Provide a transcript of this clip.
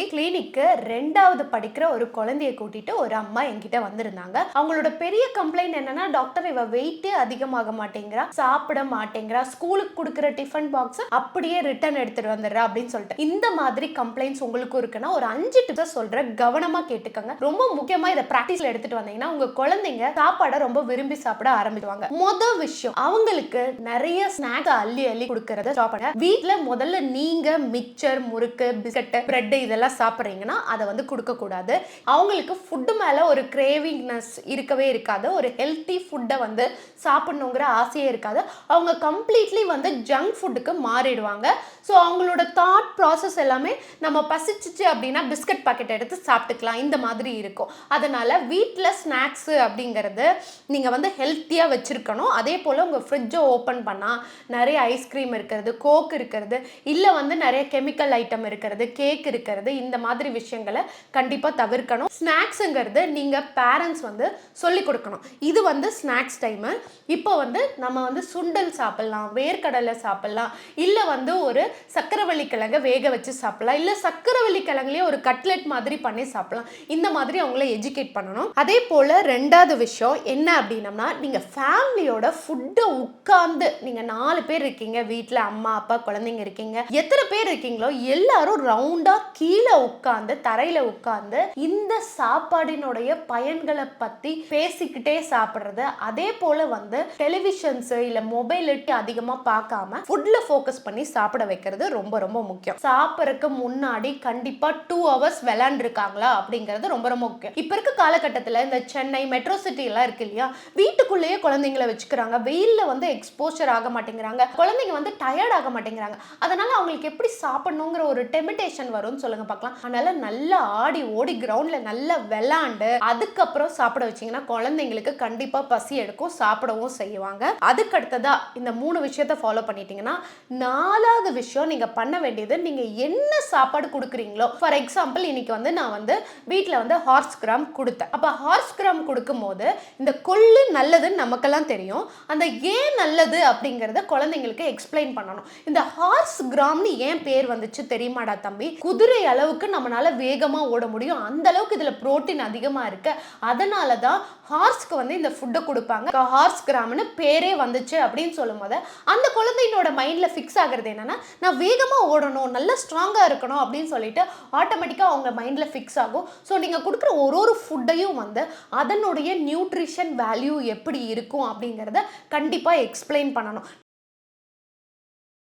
அன்னைக்கு கிளினிக்கு ரெண்டாவது படிக்கிற ஒரு குழந்தைய கூட்டிட்டு ஒரு அம்மா என்கிட்ட வந்திருந்தாங்க. அவங்களோட பெரிய கம்ப்ளைண்ட் என்னன்னா டாக்டர் இவ வெயிட்டே அதிகமாக மாட்டேங்கிறா சாப்பிட மாட்டேங்கிறா ஸ்கூலுக்கு கொடுக்குற டிஃபன் பாக்ஸ் அப்படியே ரிட்டர்ன் எடுத்துட்டு வந்துடுறா அப்படின்னு சொல்லிட்டு. இந்த மாதிரி கம்ப்ளைண்ட்ஸ் உங்களுக்கும் இருக்குன்னா ஒரு அஞ்சு டிப்ஸ் சொல்றேன் கவனமா கேட்டுக்கோங்க. ரொம்ப முக்கியமா இதை பிராக்டிஸ்ல எடுத்துட்டு வந்தீங்கன்னா உங்க குழந்தைங்க சாப்பாடை ரொம்ப விரும்பி சாப்பிட ஆரம்பிச்சுவாங்க மொதல் விஷயம் அவங்களுக்கு நிறைய ஸ்நாக் அள்ளி அள்ளி கொடுக்கறத ஸ்டாப் பண்ணுங்க முதல்ல நீங்க மிக்சர் முறுக்கு பிஸ்கட் பிரெட் இதெல்லாம் சாப்பிட்றீங்கன்னா அதை வந்து கொடுக்கக்கூடாது. அவங்களுக்கு ஃபுட்டு மேலே ஒரு கிரேவிங்னஸ் இருக்கவே இருக்காது. ஒரு ஹெல்த்தி ஃபுட்டை வந்து சாப்பிட்ணுங்கிற ஆசையே இருக்காது. அவங்க கம்ப்ளீட்லி வந்து ஜங்க் ஃபுட்டுக்கு மாறிடுவாங்க. ஸோ அவங்களோட தாட் ப்ராசஸ் எல்லாமே நம்ம பசிச்சிச்சு அப்படின்னா பிஸ்கட் பாக்கெட் எடுத்து சாப்பிட்டுக்கலாம். இந்த மாதிரி இருக்கும். அதனால் வீட்டில் ஸ்நாக்ஸு அப்படிங்கிறது நீங்கள் வந்து ஹெல்த்தியாக வச்சுருக்கணும். அதே போல் உங்கள் ஃப்ரிட்ஜை ஓப்பன் பண்ணால் நிறைய ஐஸ்கிரீம் இருக்கிறது கோக் இருக்கிறது இல்லை வந்து நிறைய கெமிக்கல் ஐட்டம் இருக்கிறது கேக் இருக்கிறது இந்த மாதிரி விஷயங்களை கண்டிப்பாக தவிர்க்கணும். ஸ்நாக்ஸுங்கிறது நீங்கள் பேரண்ட்ஸ் வந்து சொல்லி கொடுக்கணும். இது வந்து ஸ்நாக்ஸ் டைமு இப்போ வந்து நம்ம வந்து சுண்டல் சாப்பிட்லாம் வேர்க்கடலை சாப்பிட்லாம் இல்லை வந்து ஒரு சக்கரவள்ளி கிழங்க வேக வச்சு சாப்பிடலாம் இல்லை சக்கரவள்ளி கிழங்குலேயே ஒரு கட்லெட் மாதிரி பண்ணி சாப்பிட்லாம். இந்த மாதிரி அவங்கள எஜுகேட் பண்ணணும். அதே போல் ரெண்டாவது விஷயம் என்ன அப்படின்னம்னா நீங்கள் ஃபேமிலியோட ஃபுட்டை உட்கார்ந்து நீங்கள் நாலு பேர் இருக்கீங்க வீட்டில் அம்மா அப்பா குழந்தைங்க இருக்கீங்க எத்தனை பேர் இருக்கீங்களோ எல்லாரும் ரவுண்டாக கீழே உட்கார்ந்து தரையில உட்கார்ந்து இந்த சாப்பாடினுடைய பயன்களை பத்தி பேசிக்கிட்டே சாப்பிடுறது. அதே போல வந்து டெலிவிஷன்ஸ் இல்லை மொபைல் அதிகமா பார்க்காம ஃபுட்ல ஃபோக்கஸ் பண்ணி சாப்பிட வைக்கிறது ரொம்ப ரொம்ப முக்கியம். சாப்பிடறதுக்கு முன்னாடி கண்டிப்பா டூ ஹவர்ஸ் விளையாண்டுருக்காங்களா அப்படிங்கிறது ரொம்ப ரொம்ப முக்கியம். இப்போ இருக்க காலகட்டத்தில் இந்த சென்னை மெட்ரோ சிட்டி எல்லாம் இருக்கு இல்லையா? வீட்டுக்குள்ளேயே குழந்தைங்களை வச்சுக்கிறாங்க. வெயிலில் வந்து எக்ஸ்போஷர் ஆக மாட்டேங்கிறாங்க. குழந்தைங்க வந்து டயர்ட் ஆக மாட்டேங்கிறாங்க. அதனால அவங்களுக்கு எப்படி சாப்பிடணுங்கிற ஒரு டெமிடேஷன் வரும்னு சொல்லுங்க பார்க்கலாம். அதனால நல்லா ஆடி ஓடி கிரவுண்டில் நல்லா விளாண்டு அதுக்கப்புறம் சாப்பிட வச்சீங்கன்னா குழந்தைங்களுக்கு கண்டிப்பாக பசி எடுக்கும் சாப்பிடவும் செய்வாங்க. அதுக்கு அடுத்ததா இந்த மூணு விஷயத்த ஃபாலோ பண்ணிட்டீங்கன்னா நாலாவது விஷயம் நீங்கள் பண்ண வேண்டியது நீங்கள் என்ன சாப்பாடு கொடுக்குறீங்களோ ஃபார் எக்ஸாம்பிள் இன்னைக்கு வந்து நான் வந்து வீட்டில் வந்து ஹார்ஸ் கிராம் கொடுத்தேன். அப்போ ஹார்ஸ் கிராம் கொடுக்கும்போது இந்த கொள்ளு நல்லதுன்னு நமக்கெல்லாம் தெரியும். அந்த ஏன் நல்லது அப்படிங்கிறத குழந்தைங்களுக்கு எக்ஸ்பிளைன் பண்ணணும். இந்த ஹார்ஸ் கிராம்னு ஏன் பேர் வந்துச்சு தெரியுமாடா தம்பி? குதிரை அளவுக்கு நம்மளால வேகமாக ஓட முடியும். அந்த அளவுக்கு இதில் புரோட்டீன் அதிகமாக இருக்கு. அதனால தான் ஹார்ஸ்க்கு வந்து இந்த ஃபுட்டை கொடுப்பாங்க. ஹார்ஸ் கிராம்னு பேரே வந்துச்சு அப்படின்னு சொல்லும் போது அந்த குழந்தையினோட மைண்டில் ஃபிக்ஸ் ஆகுறது என்னன்னா நான் வேகமாக ஓடணும் நல்லா ஸ்ட்ராங்காக இருக்கணும் அப்படின்னு சொல்லிட்டு ஆட்டோமேட்டிக்காக அவங்க மைண்டில் ஃபிக்ஸ் ஆகும். ஸோ நீங்கள் கொடுக்குற ஒரு ஒரு ஃபுட்டையும் வந்து அதனுடைய நியூட்ரிஷன் வேல்யூ எப்படி இருக்கும் அப்படிங்கிறத கண்டிப்பாக எக்ஸ்பிளைன் பண்ணணும்.